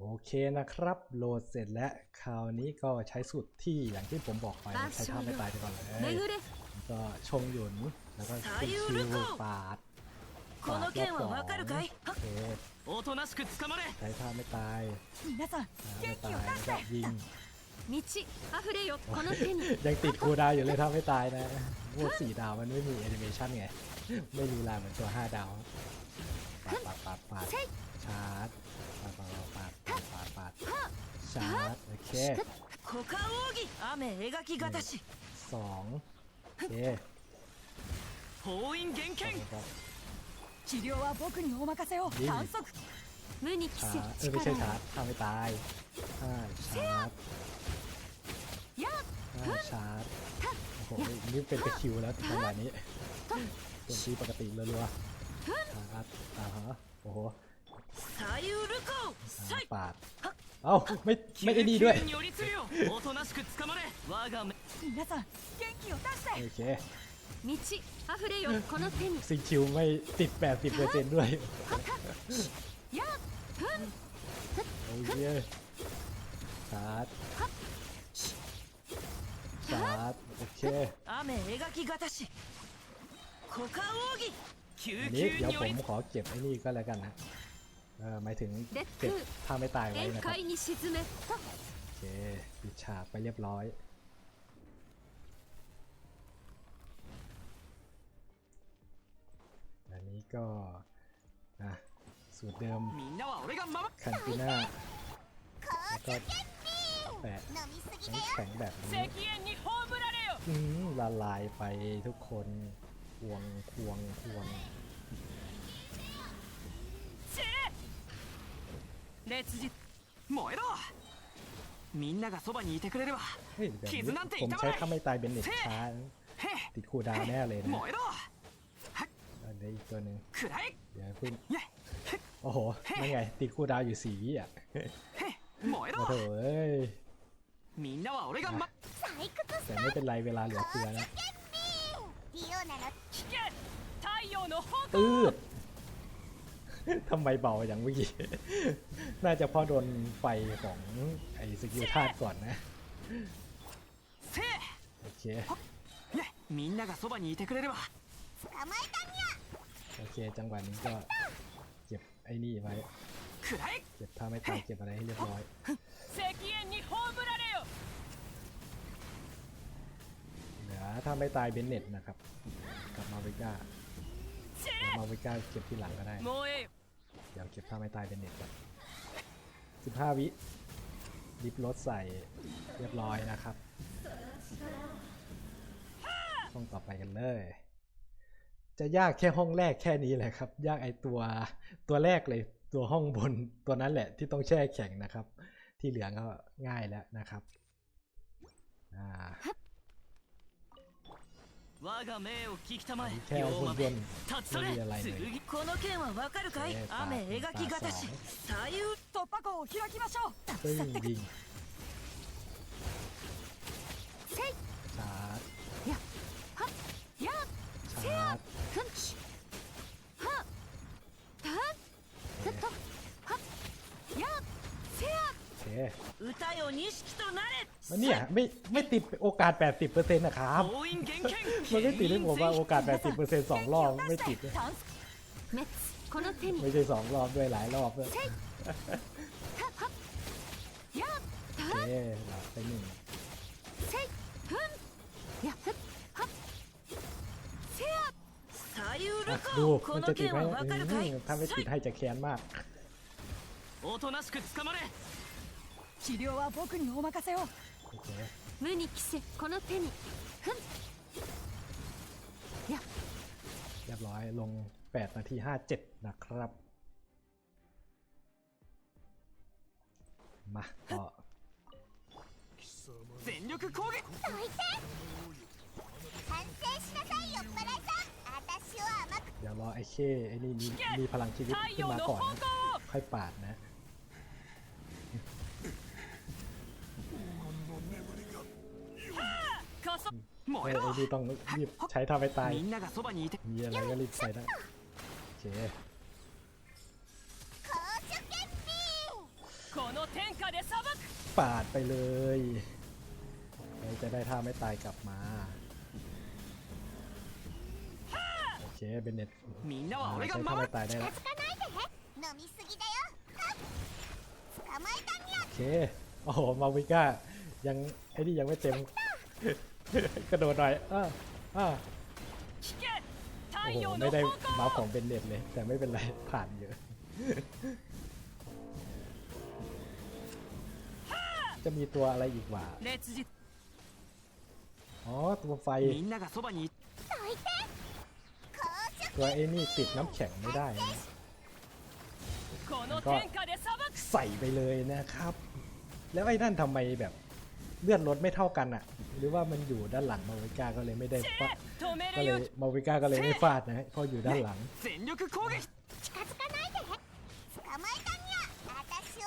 โอเคนะครับโหลดเสร็จแล้วคราวนี้ก็ใช้สูตรที่อย่างที่ผมบอกไปใช้ท่าไม่ตายไปก่อนเลยก็ชงหยุนแล้วก็ขึ้นชิวปาดปาดรอบองโอเคใช้ท่าไม่ตายไม่ตายยิงยังติดคูดาวอยู่เลยท่าไม่ตายนะพวกสี่ดาวมันไม่มีแอนิเมชันไงไม่รู้ลาเหมือนตัวห้าดาว ปาดปาดปาดปาดชาร์จปาดปาดปาดปาดปาดปาดชาร์จโอเค 股間奥義雨描き型し สองโอเค 封印厳 สอง 剣 ก็ 治療は僕にお任せをいい反則無に着 ชา せ ร์จเออไม่ใช่ชาร์จท่าไม่ตายห้าชาร์จ や ห้าชาร์จโอ้โหนี่เป็นตะคริวแล้วจังหวะนี้ตัวที่ปกติรัวๆ ครับอ่าฮะโอ้โหปาดเอ้าไม่ไม่ได้ดีด้วยโอเคซิงคิวไม่ติดแปดสิบเปอร์เซ็นต์ด้วยโอ้ยสาดสาดโอเค อันนี้เดี๋ยวผมขอเก็บไอ้นี่ก็แล้วกันนะเออหมายถึงเก็บถ้าไม่ตายไว้นะครับโอเคปิดฉากไปเรียบร้อย อันนี้ก็นะสูตรเดิมคันติน่าแล้วก็แปะแข็งแบบนี้ละลายไปทุกคน ควงควงควง 烈日燃えろみんながそばにいてくれれば เฮ้ยแบบนี้ 傷なんて ผม 痛ま ใช้ ない ถ้าไม่ตายเป็นเน็ตช้า へ ติดคูลดาวน์แน่เลยนะ 燃えろ อันนี้อีกตัวหนึ่ง くらえ เดี๋ยวพึ่ง いや โอ้โหนั่นไง ติดคูลดาวน์อยู่สี่วิอ่ะ へ燃え โอ้โห ろ เอ้ย みんなは俺がま แต่ไม่เป็นไรเวลาเหลือเฟือนะ 聞け太陽の方 ปืด ทำไมเบาอย่างเมื่อกี้ น่าจะเพราะโดนไฟของไอ้สกิลธาตุก่อนนะ せ โอเค えねみんながそばにいてくれれば โอเค จังหวะนี้ก็เก็บไอ้นี่ไว้ くらえ เก็บถ้าไม่ตายเก็บอะไรให้เรียบร้อย 石煙に葬ら ถ้าไม่ตายเบนเน็ตนะครับ กับมาวิก้ามาวิก้าเก็บที่หลังก็ได้ เดี๋ยวเก็บถ้าไม่ตายเบนเน็ตก่อนสิบห้าวิดิฟรถใส่เรียบร้อยนะครับห้องต่อไปกันเลย จะยากแค่ห้องแรกแค่นี้แหละครับ ยากไอตัวตัวแรกเลยตัวห้องบนตัวนั้นแหละที่ต้องแช่แข็งนะครับ ที่เหลือก็ง่ายแล้วนะครับอ่า 我が命を聞きたまえ。妖魔立ち去れ。この剣はわかるかい？雨描きがたし。左右突破口を開きましょう。 มันเนี่ยไม่ไม่ติดโอกาส 80%นะครับ มันไม่ติดให้ผมว่าโอกาส 80%สองรอบไม่ติดไม่ใช่สองรอบด้วยหลายรอบเลยโอเคไปหนึ่งดูมันจะติดไหมถ้าไม่ติดให้จะแค้นมากโ治療は僕にお任せを โอเค 無に着せこの手にふんや เรียบร้อยลง 8 นาที 57 นะครับ มาต่อ 全力攻撃反省しなさいよっぱらいさん私を甘く เดี๋ยวรอไอ้เคไอ้นี่มีมีพลังชีวิต 太 ขึ้น 陽 มา の ก่อน 方 นะ 向を ค่อยปาดนะ เออไอ้ดูต้องรีบใช้ทำไห้ตายมีอะไรก็รีบใส่ได้โอเคปาดไปเลยจะได้ท่าไม่ตายกลับมาโอเคเบนเน็ตใช้ท่าไม่ตายได้แล้วโอเคโอ้โหมาวิก้ายังไอ้นี่ยังไม่เต็ม กระโดดหน่อยอ้าอ้โอ้โหไม่ได้มาของเบนเน็ตเลย แต่ไม่เป็นไร ผ่านเยอะ จะมีตัวอะไรอีกวะอ๋อ ตัวไฟ ตัวไอ้นี่ติดน้ำแข็งไม่ได้นะก็ใส่ไปเลยนะครับ แล้วไอ้นั่นทำไมแบบ เลื่อนรถไม่เท่ากันอะ หรือว่ามันอยู่ด้านหลังมาวิก้าก็เลยไม่ได้ฟาดก็เลยมาวิก้าก็เลยไม่ฟาดนะเพราะอยู่ด้านหลัง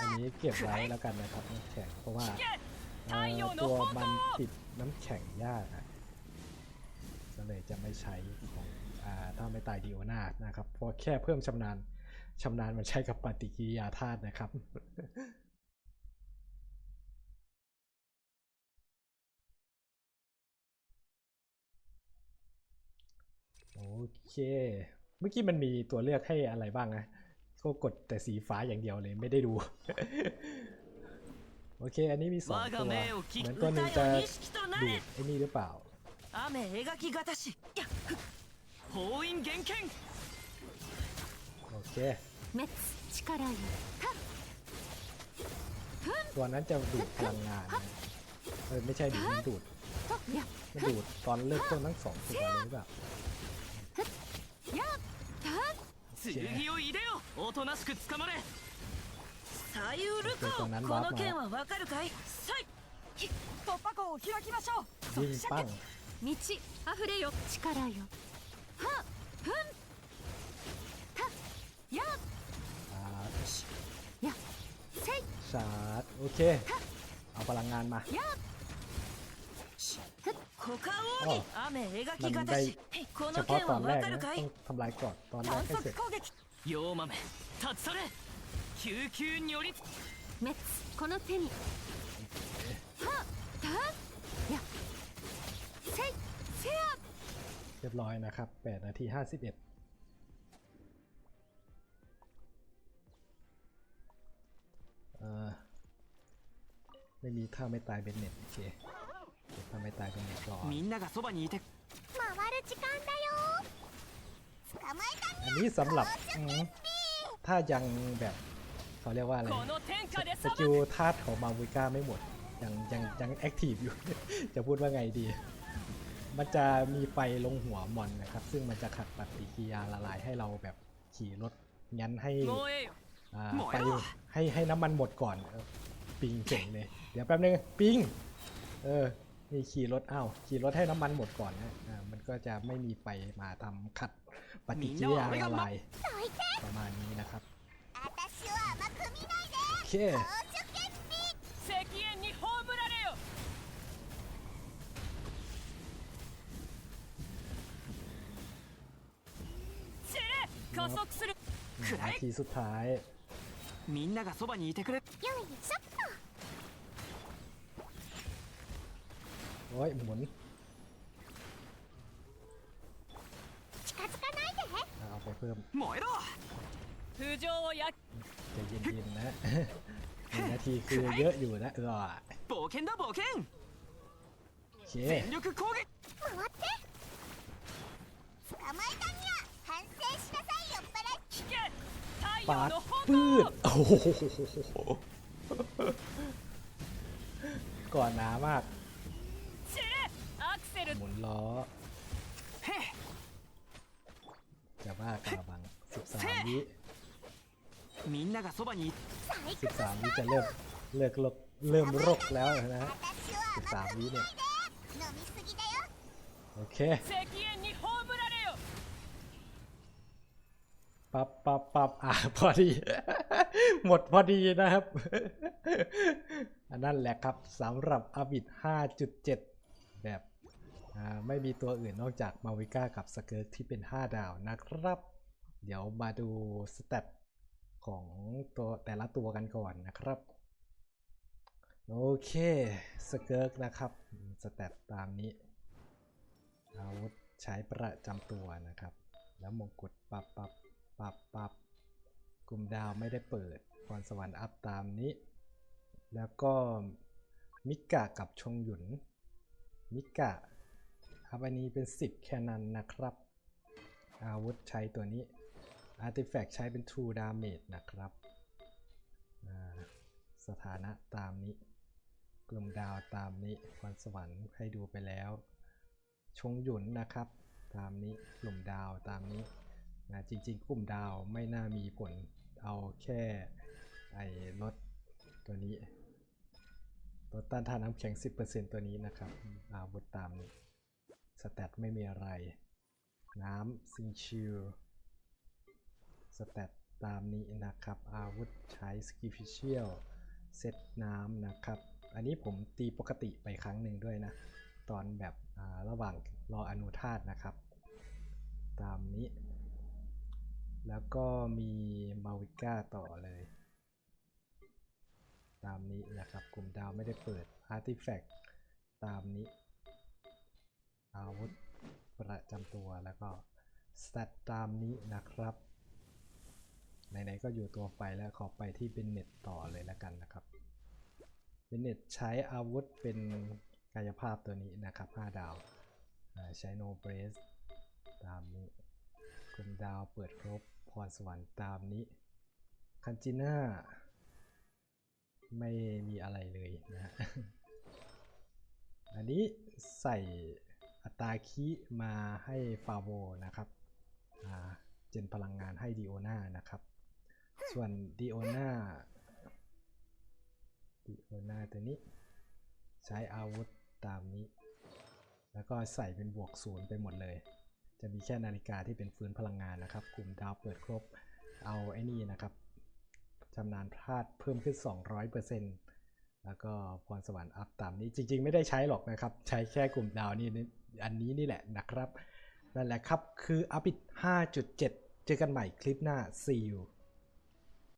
อันนี้เก็บไว้แล้วกันนะครับน้ำแข็งเพราะว่าตัวมันติดน้ำแข็งยากนะก็เลยจะไม่ใช้ของถ้าไม่ตายดีโอนานะครับเพราะแค่เพิ่มชำนาญชำนาญมันใช้กับปฏิกิริยาธาตุนะครับ อเค เมื่อกี้มันมีตัวเลือกให้อะไรบ้างนะ ก็กดแต่สีฟ้าอย่างเดียวเลยไม่ได้ดู โอเค อันนี้มีสองตัว เหมือนตัวหนึ่งจะดูอันนี้หรือเปล่าโอเคตัวนั้นจะดูดพลังงานเออไม่ใช่ดูดดูดมัดูดตอนเลิกต้นทั้งสองตัวเลยแบบ 剣を入れよおとなしく捕まれ左右ルオッケーこコうなんこだの剣はわかるかいさい突破口を開きましょう ยิงปั้ง 道あふれよ力よはっふんたやชาร์จ やせい ชาร์จโอเค เอาพลังงานมา や 股間あ奥義雨描きがたなんしこ เฉ の พาะ 剣 ตอ は นแร わ ก かる นะ か ต้ い องทำลายก่อนตอนแรก 反 ให้เสร็จ 則攻撃妖豆立ち去れ救急により滅この手にはったやせいせや เรียบร้อยนะครับ8นาที51เอ่อไม่มีท่าไม่ตายเบนเน็ตโอเคเก็บ ท่าไม่ตายเบนเน็ตก่อน みんながそばにいて回る時間だよ捕まえた อันนี้สำหรับอืมถ้ายังแบบเขาเรียกว่าอะไร この天下で ส 裁 กิล く ธาตุของมาวิก้าไม่หมด ยังยังยังแอคทีฟอยู่ จะพูดว่าไงดี มันจะมีไฟลงหัวมอนนะครับ ซึ่งมันจะขัดปฏิกิริยาละลายให้เราแบบขี่รถงั้นให้ 燃えよ อ่า หมอย ไฟ เหรอ ให้ให้น้ำมันหมดก่อนเออปิงเจ๋งเลย เดี๋ยวแป๊บนึงปิงเออ นี่ขี่รถอ้าวขี่รถให้น้ำมันหมดก่อนนะอ่ามันก็จะไม่มีไฟมาทำขัดปฏิกิริยาละลายประมาณนี้นะครับ 私を甘く見ないで โอเค 公職石煙に葬られよ 知れ加速する หนึ่งนาทีสุดท้าย みんながそばにいてくれ โอ้ยหมุน と近づかないで อ่าเอาไปเพิ่ม 燃えろ浮上を焼きใจเย็นๆนะ หนึ่งนาทีคือเยอะอยู่นะเออ 冒険だ冒険 โอเค 全力攻撃回って捕まえたにゃ反省しなさい酔っ払い聞け太 ปา 陽 ด の方 ปืด 向 โอ้โหก่อนหนามาก 知れアクセル หมุนล้อ へえ จะบ้ากระบัง 13 วิ みんながそばにい最高13 วิจะเริ่มเลิกลกเริ่มรกแล้วนะฮะ 私を甘13くวิเนี่ย 飲みすぎだよ โอเค 石煙に葬られよ ปับปับปับอ่า พอดี หมดพอดีนะครับ อันนั่นแหละครับสำหรับอบิด5.7 แบบอ่า ไม่มีตัวอื่นนอกจากมาวิก้ากับสเกิร์ตที่เป็น 5 ดาวนะครับ เดี๋ยวมาดูสเตตของตัวแต่ละตัวกันก่อนนะครับ โอเคสเกิร์นะครับสแตตตามนี้อาวุธใช้ประจำตัวนะครับ แล้วมงกุฎปับปับปับปับกลุ่มดาวไม่ได้เปิดพรสวรรค์อัพตามนี้ แล้วก็มิกะกับชงหยุนมิกะ อัพอันนี้เป็น 10 แค่นั้นนะครับ อาวุธใช้ตัวนี้ อาร์ติแฟกต์ใช้เป็น True Damage นะครับ สถานะตามนี้ กลุ่มดาวตามนี้พรสวรรค์ให้ดูไปแล้ว ชงหยุนนะครับ ตามนี้กลุ่มดาวตามนี้นะจริงๆ กลุ่มดาวไม่น่ามีผลเอาแค่ไอ้ลดตัวนี้ลดต้านทานน้ำแข็ง 10%ตัวนี้นะครับอาวุธตามนี้ สแตทไม่มีอะไร น้ำซิงชิลสแตทตามนี้นะครับ อาวุธใช้สกิฟิเชียลเซตน้ำนะครับ อันนี้ผมตีปกติไปครั้งหนึ่งด้วยนะ ตอนแบบระหว่างรออนุธาตนะครับ ตามนี้ แล้วก็มีมาวิก้าต่อเลย ตามนี้นะครับ กลุ่มดาวไม่ได้เปิดอาร์ติแฟกต์ตามนี้ อาวุธประจำตัวแล้วก็สแตตตามนี้นะครับไหนๆก็อยู่ตัวไฟแล้วขอไปที่เบนเน็ตต่อเลยแล้วกันนะครับเบนเน็ตใช้อาวุธเป็นกายภาพตัวนี้นะครับ 5 ดาวใช้โนเบรสตามนี้กลุ่มดาวเปิดครบพรสวรรค์ตามนี้คันจิน่าไม่มีอะไรเลยนะฮะอันนี้ใส่ อัตราคีมาให้ฟาโวนะครับเจนพลังงานให้ดีโอนานะครับ ส่วนดีโอนาดีโอนาตัวนี้ ใช้อาวุธตามนี้ แล้วก็ใส่เป็นบวกศูนย์ไปหมดเลย จะมีแค่นาฬิกาที่เป็นฟื้นพลังงานนะครับ กลุ่มดาวเปิดครบเอาไอ้นี่นะครับชำนาญพลาดเพิ่มขึ้น 200%แล้วก็พรสวรรค์อัพตามนี้จริง ๆ ไม่ได้ใช้หรอกนะครับ ใช้แค่กลุ่มดาวนี่นี่ อันนี้นี่แหละนะครับ นั่นแหละครับ คืออัพ5.7 เจอกันใหม่คลิปหน้า see you